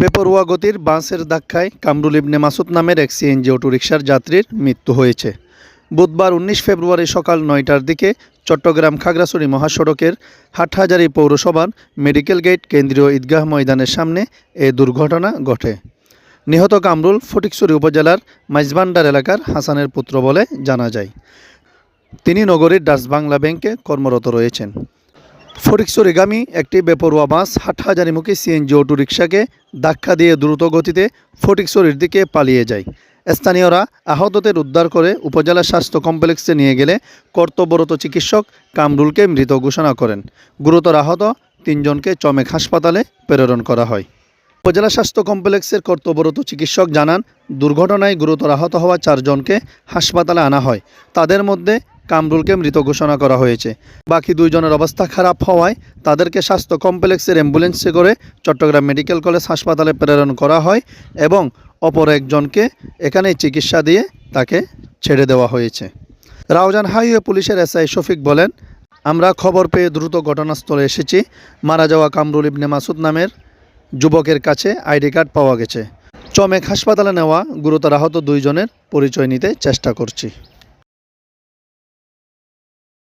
বেপরোয়া গতির বাসের ধাক্কায় কামরুল ইবনে মাসুদ নামের এক সিএনজি অটোরিকশার যাত্রীর মৃত্যু হয়েছে। বুধবার উনিশ ফেব্রুয়ারি সকাল নয়টার দিকে চট্টগ্রাম খাগড়াছড়ি মহাসড়কের হাটহাজারী পৌরসভার মেডিকেল গেট কেন্দ্রীয় ঈদগাহ ময়দানের সামনে এ দুর্ঘটনা ঘটে। নিহত কামরুল ফটিকছড়ি উপজেলার মাইজবান্ডার এলাকার হাসানের পুত্র বলে জানা যায়। তিনি নগরীর ডাচ বাংলা ব্যাংকে কর্মরত রয়েছেন। ফটিকছড়িগামী একটি বেপরোয়া বাস হাটহাজারিমুখী সিএনজি অটোরিকশাকে ধাক্কা দিয়ে দ্রুত গতিতে ফটিকছড়ির দিকে পালিয়ে যায়। স্থানীয়রা আহতদের উদ্ধার করে উপজেলা স্বাস্থ্য কমপ্লেক্সে নিয়ে গেলে কর্তব্যরত চিকিৎসক কামরুলকে মৃত ঘোষণা করেন। গুরুতর আহত তিনজনকে চমেক হাসপাতালে প্রেরণ করা হয়। উপজেলা স্বাস্থ্য কমপ্লেক্সের কর্তব্যরত চিকিৎসক জানান, দুর্ঘটনায় গুরুতর আহত হওয়া চারজনকে হাসপাতালে আনা হয়। তাদের মধ্যে কামরুলকে মৃত ঘোষণা করা হয়েছে। বাকি দুইজনের অবস্থা খারাপ হওয়ায় তাদেরকে স্বাস্থ্য কমপ্লেক্সের অ্যাম্বুলেন্সে করে চট্টগ্রাম মেডিকেল কলেজ হাসপাতালে প্রেরণ করা হয় এবং অপর একজনকে এখানে চিকিৎসা দিয়ে তাকে ছেড়ে দেওয়া হয়েছে। রাউজান হাইওয়ে পুলিশের এসআই শফিক বলেন, আমরা খবর পেয়ে দ্রুত ঘটনাস্থলে এসেছি। মারা যাওয়া কামরুল ইবনে মাসুদ নামের যুবকের কাছে আইডি কার্ড পাওয়া গেছে। চমেক হাসপাতালে নেওয়া গুরুতর আহত দুইজনের পরিচয় নিতে চেষ্টা করছি।